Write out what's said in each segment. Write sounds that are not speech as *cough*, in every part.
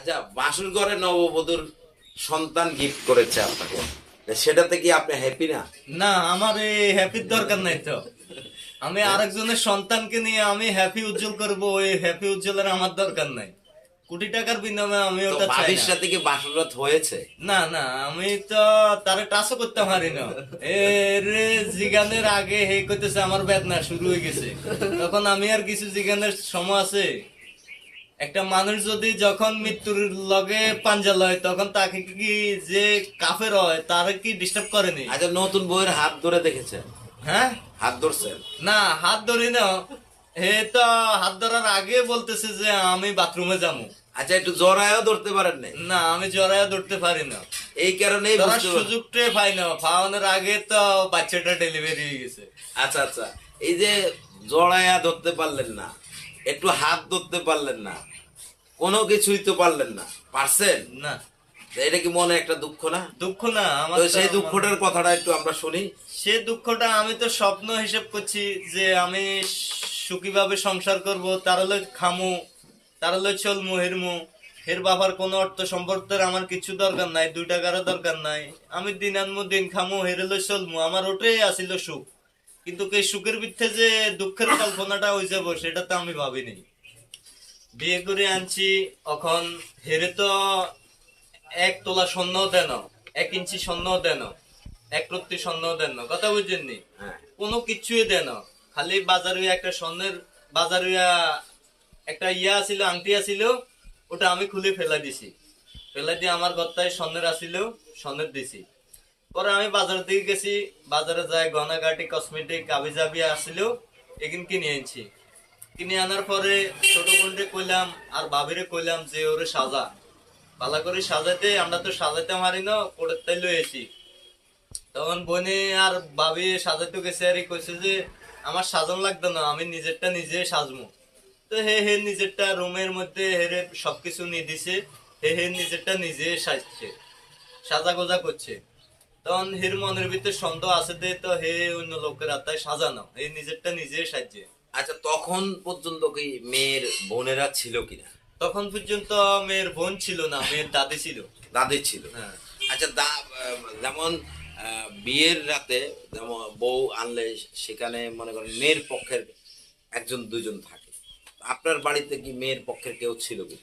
আচ্ছা বাসুর ঘরে নববধূর সন্তান গিফট করেছে আপনাকে। সেটাতে কি আপনি হ্যাপি না? না আমার এই হ্যাপির দরকার নাই তো। আমি আরেকজনের সন্তানকে নিয়ে আমি হ্যাপি উজ্জ্বল করব ওই হ্যাপি উজ্জ্বলের আমার দরকার নাই। কোটি টাকার বিনিময়ে আমি ওটা চাই ভাবির। সাথে কি বাসরত হয়েছে? না না আমি তো তারে টাচও করতে পারি না। এর জিগানের আগে হে করতেছে আমার বেদনা শুরু হয়ে গেছে। তখন আমি আর কিছু জিগানের সময় আছে একটা মানুষ যদি যখন মৃত্যুর লগে পাঞ্জা লয় তখন তাকে কি যে কাফের হয় তারে কি ডিস্টার্ব করেনি? আচ্ছা নতুন বইয়ের হাত ধরে দেখেছেন হ্যাঁ? হাত ধরছেন না হাত ধরি না। হে তো হাত ধরার আগে বলতেছে যে আমি বাথরুমে যাব। আচ্ছা একটু জড়ায়ও ধরতে পারেন নাই? না আমি জড়াইয়া ধরতে পারি না। এই কারণেই ধরার বুঝতে সুযোগটাই পাই না। পাওয়ানোর আগে তো বাচ্চাটা ডেলিভারি হয়ে গেছে। আচ্ছা আচ্ছা। এই যে জড়ায়া ধরতে পারলেন না একটু হাত ধরতে পারলেন না কোনো কিছুই তো পারলেন না। পারছেন? না। এটা কি মনে একটা দুঃখ না? দুঃখ না আমার সেই দুঃখটার কথাটা একটু আমরা শুনি। সে দুঃখটা আমি তো স্বপ্ন হিসেব করছি যে আমি সুখী ভাবে সংসার করব তার হলে খামু তার হলে চলমু হেরমু। হের বাবার কোনো অর্থ সম্পর্কের আমার কিছু দরকার নাই দুই টাকারও দরকার নাই। আমি দিন আনমু দিন খামু হেরেলে চলমু আমার ওটাই আসিল সুখ। কিন্তু এই সুখের ভিত্তে যে দুঃখের কল্পনাটা হয়ে যাব সেটা তো আমি ভাবিনি। বিয়ে করে আনছি এখন হেরে তো এক তোলা স্বর্ণ দেন এক ইঞ্চি স্বর্ণ দেন এক রত্তি স্বর্ণ দেন কথা বুঝছেননি হ্যাঁ। কোনো কিছুই দেন খালি বাজারে একটা স্বর্ণের বাজারে একটা ইয়া ছিল আংটি আছিল ওটা আমি খুলে ফেলা দিছি। ফেলা দিয়ে আমার গত্তায় স্বর্ণের আছিল স্বর্ণের দিছি। পরে আমি বাজার দিকে গেছি বাজারে যাই গনাগাটি কসমেটিক আবি জাবি আসছিল এখান কিনে আনছি। কিনে আনার পরে ছোট বোনকে কইলাম, আর বাবিরে কইলাম যে ওরে সাজা। ভালো করে সাজাতে আমরা তো সাজাতে পারি না পরে তাই লয়েছি তখন বোনে আর ভাবি সাজাতে গেছে, আর কইছে যে, আমার সাজন লাগতো না, আমি নিজেরটা নিজে সাজমু। তো হে হে নিজেরটা রুমের মধ্যে হেরে সবকিছু নিয়ে দিছে, হে হে নিজেরটা নিজে সাজছে সাজা গোজা করছে। তখন হের মনের ভিতরে সন্দেহ আছে দে, তো হে অন্য লোকের আত্মায় সাজানো, এই নিজেরটা নিজে সাজছে। আচ্ছা তখন পর্যন্ত কি মেয়ের বোনেরা ছিল কিনা? তখন পর্যন্ত মেয়ের বোন ছিল না মেয়ের দাদি ছিল। দাদি ছিল। হ্যাঁ। আচ্ছা দা যেমন বিয়ের রাতে যেমন বউ আনলে সেখানে মনে করেন মেয়ের পক্ষের একজন দুজন থাকে। আপনার বাড়িতে কি মেয়ের পক্ষের কেউ ছিল কি?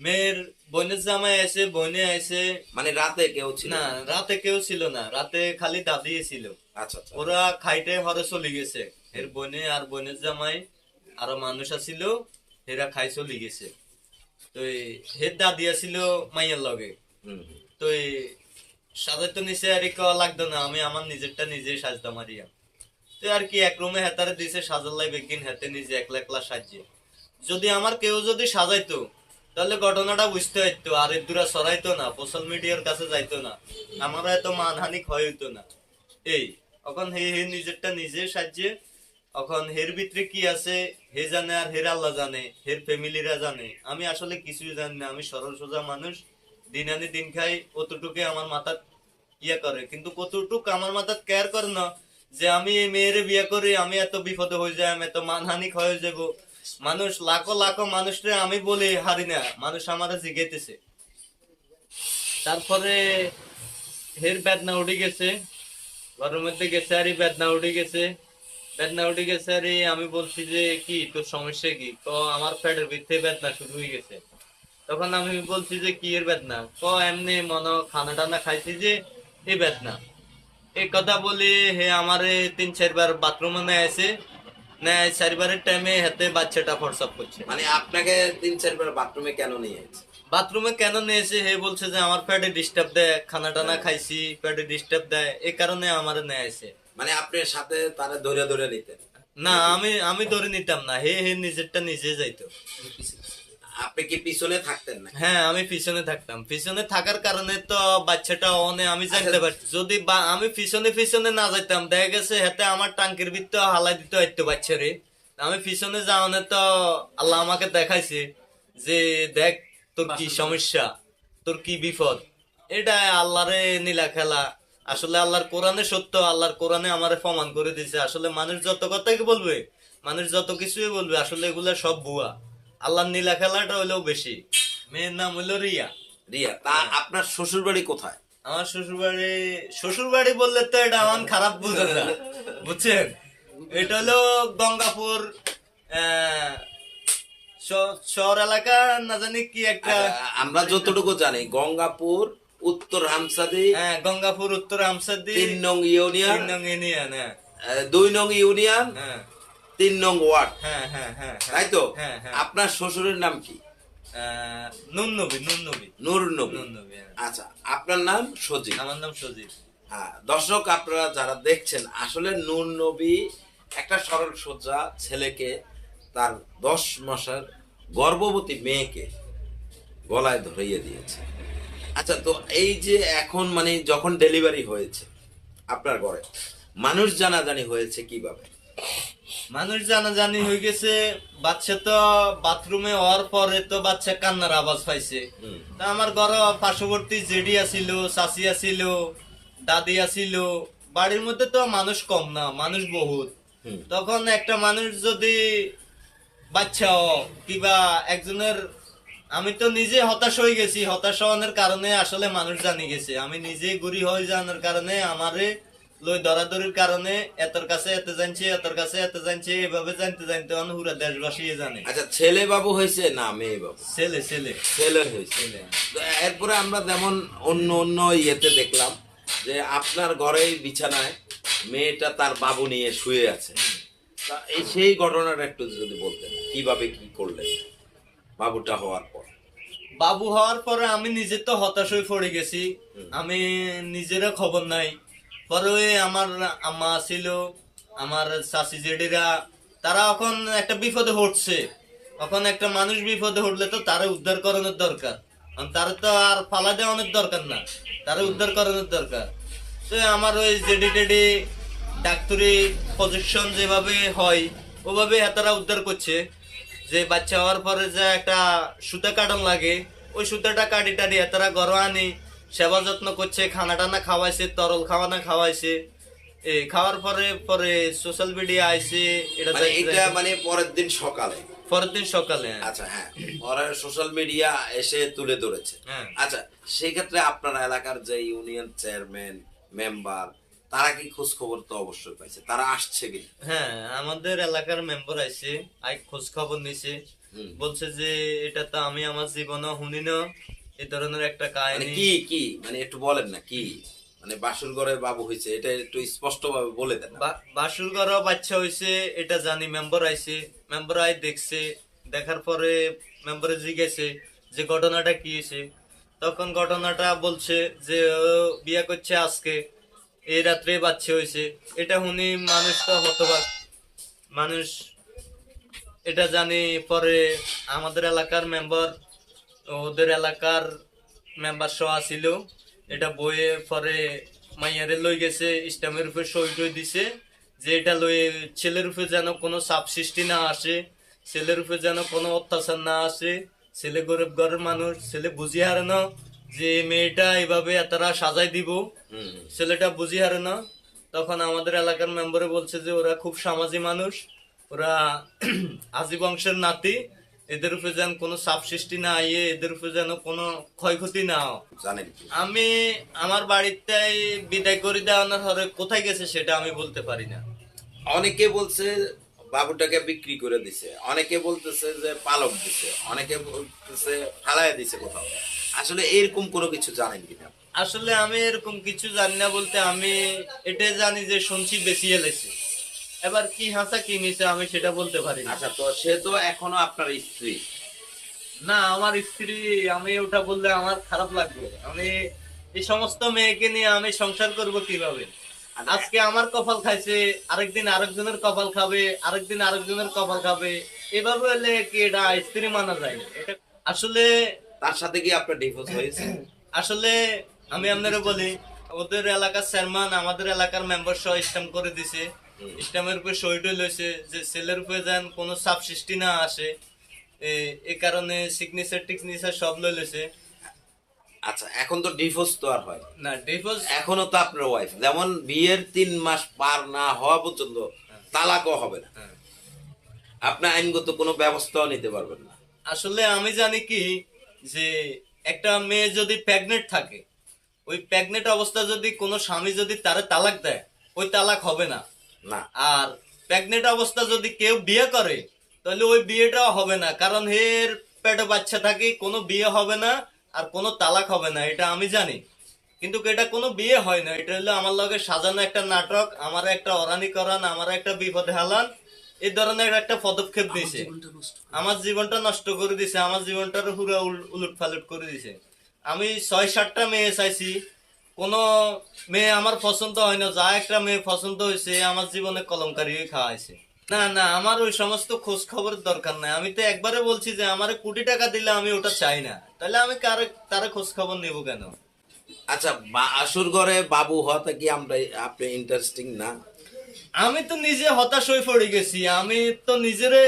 মেয়ের বোনের জামাই আছে বোনে আছে। মানে রাতে কেউ ছিল না রাতে কেউ ছিল না রাতে খালি দাদি ছিল। আচ্ছা আচ্ছা। ওরা খাইতে হরে চলে গেছে। এর বোনে আর বোনের জামাই আরও মানুষ আছিল এরা খাই চলে গেছে। তো হের দাদি আছিল মাইয়ের লগে। হুম, হুম। তো নিচে আর ক লাগতো না আমি আমার নিজেরটা নিজে সাজতাম মারিয়া তো আর কি এক রুমে হেতারে দিছে সাজাল্লাই বেগিন হেতে নিজে একলা একলা সাজিয়ে। যদি আমার কেউ যদি সাজাইতো তাহলে ঘটনাটা বুঝতে হইতো আর এদুরা সরাইতো না সোশ্যাল মিডিয়ার কাছে যাইতো না। আমার এত মানহানি ক্ষয় হইতো না। এই এখন হে হে নিজেরটা নিজে সাজিয়ে এখন হের ভিতরে কি আছে? হে জানে আর হের আল্লাহ জানে, হের ফ্যামিলিরা জানে। আমি আসলে কিছুই জানি না, আমি সরল সোজা মানুষ। দিন আনি দিন খাই অতটুকু আমার মাথাত ইয়ে করে? কিন্তু কতটুক আমার মাথাত কেয়ার করে না যে আমি এই মেয়েরে বিয়ে করি, আমি এত বিপদে হয়ে যাই, আমি এত মানহানি হয়ে যাব। মানুষ, লাখো লাখো মানুষরে আমি বলি, হারি না, মানুষ আমার জিগেতেছে তারপরে হের বেদনা উঠে গেছে, ঘরের মধ্যে গেছে আরই বেদনা উঠে গেছে। বেদনা উঠে গেছে আরে আমি বলছি যে কি তোর সমস্যা কি? তো আমার পেটের ভিতরে বেদনা শুরু হয়ে গেছে। তখন আমি বলছি যে কি এর বেদনা? ক এমনি মনে খানা টানা খাইছি যে এই বেদনা। এই কথা বলি হে আমারে তিন চারবার বাথরুমে নেয় আছে নেয় চারবারের টাইমে হাতে বাচ্চাটা ফোরসাপ করছে। মানে আপনাকে তিন চারবার বাথরুমে কেন নিয়ে গেছে বাথরুমে কেন নিয়েছে হে বলছে যে আমার পেটে ডিস্টার্ব দেয় খানা টানা খাইছি পেটে ডিস্টার্ব দেয়। এই কারণে আমার নেয় আছে মানে আপনার সাথে তারা ধরে ধরে নিতেন। না আমি আমি ধরে নিতাম না। হে হে নিজেরটা নিজে যাইতো। আপনি কি পিছনে থাকতেন না হ্যাঁ আমি পিছনে থাকতাম। পিছনে থাকার কারণে তো বাচ্চাটা অনে আমি জানতে আচ্ছা। পারছি। যদি বা আমি পিছনে পিছনে না যাইতাম দেখা গেছে হাতে আমার টাঙ্কির ভিতরে হালাই দিতে হইতো বাচ্চারে। আমি পিছনে যাওয়ানে তো আল্লাহ আমাকে দেখাইছে যে দেখ তোর কি সমস্যা তোর কি বিপদ। এটা আল্লাহরে নীলা খেলা। আসলে আল্লাহর কোরআনে সত্য আল্লাহর কোরআনে আমার প্রমাণ করে দিছে। আসলে মানুষ যত কথাই বলবে মানুষ যত কিছুই বলবে আসলে এগুলা সব ভুয়া। আল্লাহর নীলা খেলাটা হইলেও বেশি। মেয়ের নাম হইল রিয়া। রিয়া তা আপনার শ্বশুর বাড়ি কোথায়? আমার শ্বশুর বাড়ি শ্বশুর বাড়ি বললে তো এটা আমার খারাপ বুঝে যায় বুঝছেন? এটা হলো গঙ্গাপুর শহর এলাকা না জানি কি একটা আচ্ছা, আমরা যতটুকু জানি গঙ্গাপুর উত্তর হামসাদি হ্যাঁ গঙ্গাপুর উত্তর আমসাদি তিন নং ইউনিয়ন তিন নং ইউনিয়ন হ্যাঁ। দুই নং ইউনিয়ন হ্যাঁ। তিন নং ওয়ার্ড। হ্যাঁ হ্যাঁ হ্যাঁ হ্যাঁ। তাই তো? হ্যাঁ হ্যাঁ। আপনার শ্বশুরের নাম কি? নুন নবী নুন নবী। নূর নবী। আচ্ছা আপনার নাম সজিব। আমার নাম সজীব। হ্যাঁ, দর্শক আপনারা যারা দেখছেন আসলে নূর নবী একটা সরল সোজা ছেলেকে তার দশ মাসের গর্ভবতী মেয়েকে গলায় ধরিয়ে দিয়েছে। আচ্ছা তো এই যে এখন মানে যখন ডেলিভারি হয়েছে আপনার ঘরে মানুষ জানাজানি হয়েছে কীভাবে? মানুষ জানাজানি হয়ে গেছে বাচ্চা তো বাথরুমে হওয়ার পরে তো বাচ্চা কান্নার আওয়াজ পাইছে। তা আমার ঘর পার্শ্ববর্তী জেডি আছিল চাচি আছিল দাদি আছিল বাড়ির মধ্যে তো মানুষ কম না মানুষ বহুত। তখন একটা মানুষ যদি বাচ্চা কিবা একজনের আমি তো নিজে হতাশ হয়ে গেছি। হতাশ হওয়ার কারণে আসলে মানুষ জানি গেছে। আমি নিজে গুড়ি হয়ে যাওয়ার কারণে আমারে লই দরাদরির কারণে এতর কাছে এত জানছে এতর কাছে এত জানছে এভাবে জানতে জানতে অন পুরা দেশবাসী জানে। আচ্ছা ছেলে বাবু হয়েছে? না মেয়ে বাবু। ছেলে ছেলে। ছেলে হয়েছে। এরপরে আমরা যেমন অন্য অন্য ইয়েতে দেখলাম যে আপনার ঘরেই বিছানায় মেয়েটা তার বাবু নিয়ে শুয়ে আছে। তা এই সেই ঘটনাটা একটু যদি বলতেন কীভাবে কি করলেন? বাবুটা হওয়ার বাবু হওয়ার পরে আমি নিজে তো হতাশ হয়ে পড়ে গেছি। আমি নিজেরও খবর নাই। পরে ওই আমার আম্মা ছিল আমার চাষি জেডিরা তারা এখন একটা বিপদে হটছে এখন একটা মানুষ বিপদে হটলে তো তারা উদ্ধার করানোর দরকার। তারা তো আর ফালা দেওয়ানোর দরকার না। তারা উদ্ধার করানোর দরকার। তো আমার ওই জেডি টেডি ডাক্তারি প্রজেকশন যেভাবে হয় ওভাবে তারা উদ্ধার করছে। যে বাচ্চা হওয়ার পরে যে একটা সুতা কাটন লাগে ওই সুতাটা কাটি টাটি তারা ঘর আনি সেবা যত্ন করছে খানা টানা খাওয়াইছে তরল খাওয়ানা খাওয়াইছে। এই খাওয়ার পরে পরে সোশ্যাল মিডিয়া আইছে এটা মানে এটা মানে পরের দিন সকালে? পরের দিন সকালে। আচ্ছা হ্যাঁ। পরে সোশ্যাল মিডিয়া এসে তুলে ধরেছে। হ্যাঁ। আচ্ছা সেই ক্ষেত্রে আপনার এলাকার যে ইউনিয়ন চেয়ারম্যান মেম্বার তারা কি খোঁজ খবর তো অবশ্যই পাইছে? তারা আসছে কি? হ্যাঁ আমাদের এলাকার মেম্বার আইছে আই খোঁজ খবর নিছে বলছে যে এটা তো আমি আমার জীবনে শুনি না এই ধরনের একটা মানে কাহিনী কি কি? মানে একটু বলেন না কি? মানে বাসুর ঘরে বাবু হয়েছে এটা একটু স্পষ্ট ভাবে বলে দেন বাসুর ঘরও বাচ্চা হইছে এটা জানি মেম্বার আইছে। মেম্বার আই দেখছে দেখার পরে মেম্বারে জিজ্ঞেসে যে ঘটনাটা কি হয়েছে তখন ঘটনাটা বলছে যে বিয়া করছে আজকে। এই রাত্রে বাচ্চা হয়েছে। এটা শুনি মানুষ তো হতবাক। মানুষ এটা জানি, পরে আমাদের এলাকার মেম্বার ওদের এলাকার মেম্বার সহ আসিল এটা বইয়ে পরে মাইয়ারে লই গেছে ইস্টামের উপরে সই টই দিছে, যে এটা লই ছেলের উপরে যেন কোনো চাপ সৃষ্টি না আসে, ছেলের উপরে যেন কোনো অত্যাচার না আসে, ছেলে গরিব ঘরের মানুষ, ছেলে বুঝি হারে না যে মেয়েটা এভাবে তারা সাজাই দিব। ছেলেটা বুঝি হারে না। তখন আমাদের এলাকার মেম্বারে বলছে যে ওরা খুব সামাজিক মানুষ ওরা *clears throat* আজি বংশের নাতি এদের উপরে যেন কোনো চাপ সৃষ্টি না আইয়ে এদের উপরে যেন কোনো ক্ষয়ক্ষতি না আমি আমার বাড়িতে বিদায় করে দেওয়ানোর হরে কোথায় গেছে সেটা আমি বলতে পারি না। অনেকে বলছে বাবুটাকে বিক্রি করে দিছে। অনেকে বলতেছে যে পালক দিছে অনেকে বলতেছে ফালায় দিছে কোথাও। আসলে এরকম কোনো কিছু জানেন কিনা? আসলে আমি এরকম কিছু জানি না বলতে আমি এটা জানি যে শুনছি বেশি এলেছে এবার কি হাসা কি মিশে আমি সেটা বলতে পারি না। আচ্ছা তো সে তো এখনও আপনার স্ত্রী। না আমার স্ত্রী আমি ওটা বললে আমার খারাপ লাগবে। আমি এই সমস্ত মেয়েকে নিয়ে আমি সংসার করব কীভাবে? আজকে আমার কপাল খাইছে আরেকদিন আরেকজনের কপাল খাবে আরেকদিন আরেকজনের কপাল খাবে। এভাবে হলে কি এটা স্ত্রী মানা যায়? আসলে তার সাথে কি আপনার ডিভোর্স হয়েছে? আসলে আমি আপনারা বলি ওদের এলাকার চেয়ারম্যান আমাদের এলাকার মেম্বার সহ স্ট্যাম্প করে দিছে। স্ট্যাম্পের উপরে সইটই লইছে যে ছেলের উপরে যেন কোনো চাপ সৃষ্টি না আসে এ- এই কারণে সিগনেচার টিগনেচার সব লই লইছে। আচ্ছা এখন তো ডিভোর্স তো আর হয় না। ডিভোর্স এখনও তো আপনার ওয়াইফ যেমন বিয়ের তিন মাস পার না হওয়া পর্যন্ত তালাকও হবে না। আপনি আইনগত কোনো ব্যবস্থাও নিতে পারবেন না। আসলে আমি জানি কি যে একটা মেয়ে যদি প্রেগনেন্ট থাকে ওই প্রেগনেন্ট অবস্থা যদি কোনো স্বামী যদি তারে তালাক দেয় ওই তালাক হবে না। না। আর প্রেগনেন্ট অবস্থা যদি কেউ বিয়ে করে তাহলে ওই বিয়েটাও হবে না। কারণ এর পেটে বাচ্চা থাকে কোনো বিয়ে হবে না। আর কোনো তালাক হবে না এটা আমি জানি। কিন্তু এটা কোনো বিয়ে হয় না এটা হলো আমার লগে সাজানো একটা নাটক আমার একটা অরানি করান আমার একটা বিপদে হালান এই ধরনের একটা পদক্ষেপ দিয়েছে আমার জীবনটা নষ্ট করে দিছে আমার জীবনটার হুরা উলট ফালট করে দিছে। আমি ছয় সাতটা মেয়ে চাইছি কোনো মেয়ে আমার পছন্দ হয় না যা একটা মেয়ে পছন্দ হয়েছে আমার জীবনে কলমকারি খাওয়াইছে। না না আমার ওই সমস্ত খোঁজ খবরের দরকার নাই। আমি তো একবারে বলছি যে আমার কোটি টাকা দিলে আমি ওটা চাই না। তাহলে আমি কারে তারা খোঁজ খবর নেব কেন? আচ্ছা বা- আসর ঘরে বাবু হওয়াতে কি আমরা আপনি ইন্টারেস্টিং না? আমি তো নিজে হতাশ হয়ে পড়ে গেছি। আমি তো নিজেরে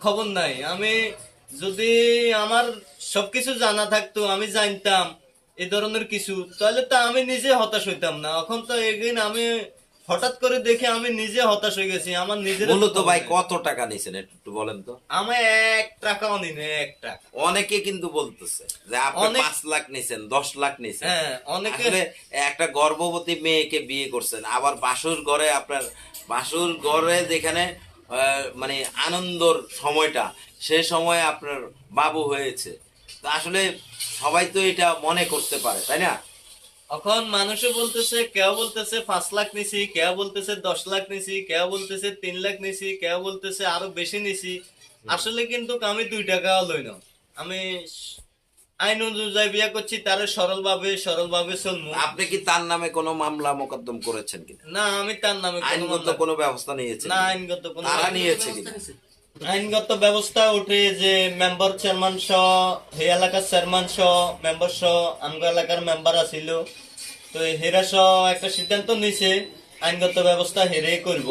খবর নাই। আমি যদি আমার সবকিছু জানা থাকতো আমি জানতাম এই ধরনের কিছু তাহলে তো আমি নিজে হতাশ হইতাম না। এখন তো এগিন আমি হঠাৎ করে দেখে আমি নিজে হতাশ হয়ে গেছি আমার নিজের মূলত ভাই কত টাকা নিছেন একটু বলেন তো। আমি এক টাকাও নিই না, এক টাকা। অনেকে কিন্তু বলতেছে যে আপনি পাঁচ লাখ নিছেন দশ লাখ নিছেন। হ্যাঁ অনেকে আসলে একটা গর্ভবতী মেয়েকে বিয়ে করছেন আবার বাসুর ঘরে আপনার বাসুর ঘরে যেখানে মানে আনন্দর সময়টা সে সময় আপনার বাবু হয়েছে। তো আসলে সবাই তো এটা মনে করতে পারে তাই না? এখন মানুষে বলতেছে কেউ বলতেছে পাঁচ লাখ নিছি কেউ বলতেছে দশ লাখ নিছি কেউ বলতেছে তিন লাখ নিছি কেউ বলতেছে আরও বেশি নিছি। আসলে কিন্তু আমি দুই টাকাও লই না। আমি আইন অনুযায়ী বিয়ে করছি তার সরল ভাবে সরল ভাবে চলমু। আপনি কি তার নামে কোনো মামলা মোকদ্দম করেছেন কিনা? না আমি তার নামে কোনো আইনগত কোনো ব্যবস্থা নিয়েছেন না আইনগত কোনো তারা নিয়েছে কিনা? আইনগত ব্যবস্থা উঠে যে মেম্বার চেয়ারম্যান সহ, সেই এলাকার চেয়ারম্যান সহ, মেম্বার সহ, আমগো এলাকার মেম্বার আছিল তো হেরা সহ একটা সিদ্ধান্ত নিছে, আইনগত ব্যবস্থা হেরে করব।